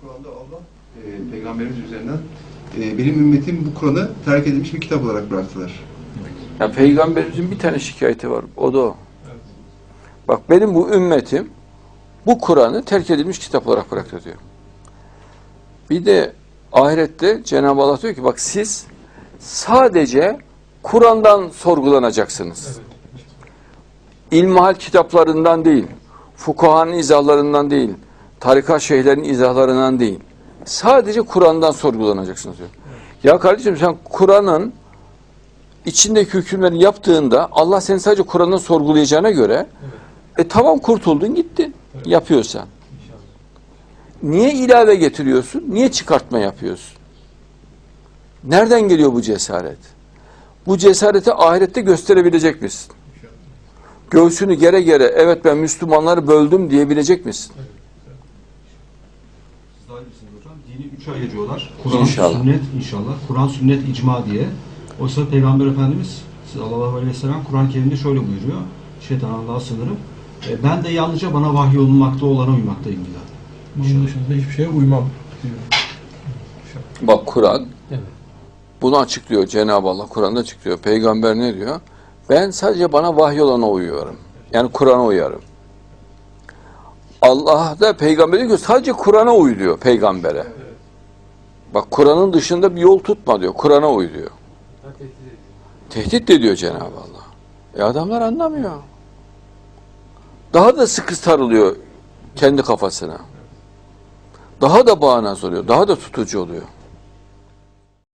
Kur'an'da Allah e, peygamberimiz üzerinden e, benim ümmetim bu Kur'an'ı terk edilmiş bir kitap olarak bıraktılar. Ya peygamberimizin bir tane şikayeti var. O da o. Bak benim bu ümmetim bu Kur'an'ı terk edilmiş kitap olarak bıraktı diyor. Bir de ahirette Cenab-ı Allah diyor ki bak siz sadece Kur'an'dan sorgulanacaksınız. İlmihal kitaplarından değil, fukahanın izahlarından değil, tarikat şeyhlerin izahlarından değil. Sadece Kur'an'dan sorgulanacaksınız diyor. Ya kardeşim sen Kur'an'ın içindeki hükümleri yaptığında Allah seni sadece Kur'an'dan sorgulayacağına göre e tamam kurtuldun gittin yapıyorsan. Niye ilave getiriyorsun? Niye çıkartma yapıyorsun? Nereden geliyor bu cesaret? Bu cesareti ahirette gösterebilecek misin? Göğsünü gere gere evet ben Müslümanları böldüm diyebilecek misin? Siz hocam. Dini üçe ayırıyorlar. Kur'an, İnşallah. sünnet inşallah. Kur'an, sünnet, icma diye. Oysa Peygamber Efendimiz sallallahu aleyhi ve sellem Kur'an-ı Kerim'de şöyle buyuruyor. Şeytan Allah'a sınırım. E, ben de yalnızca bana vahyolunmakta olana uymaktayım diyor. Bunun dışında hiçbir şeye uymam diyor. Bak Kur'an Evet. bunu açıklıyor Cenab-ı Allah. Kur'an'da açıklıyor. Peygamber ne diyor? Ben sadece bana vahiy olana uyuyorum. Yani Kur'an'a uyarım. Allah da peygamber diyor sadece Kur'an'a uy diyor peygambere. Bak Kur'an'ın dışında bir yol tutma diyor. Kur'an'a uy diyor. Tehdit de diyor Cenab-ı Allah. E adamlar anlamıyor. Daha da sıkı sarılıyor kendi kafasına. Daha da bağnaz oluyor. Daha da tutucu oluyor.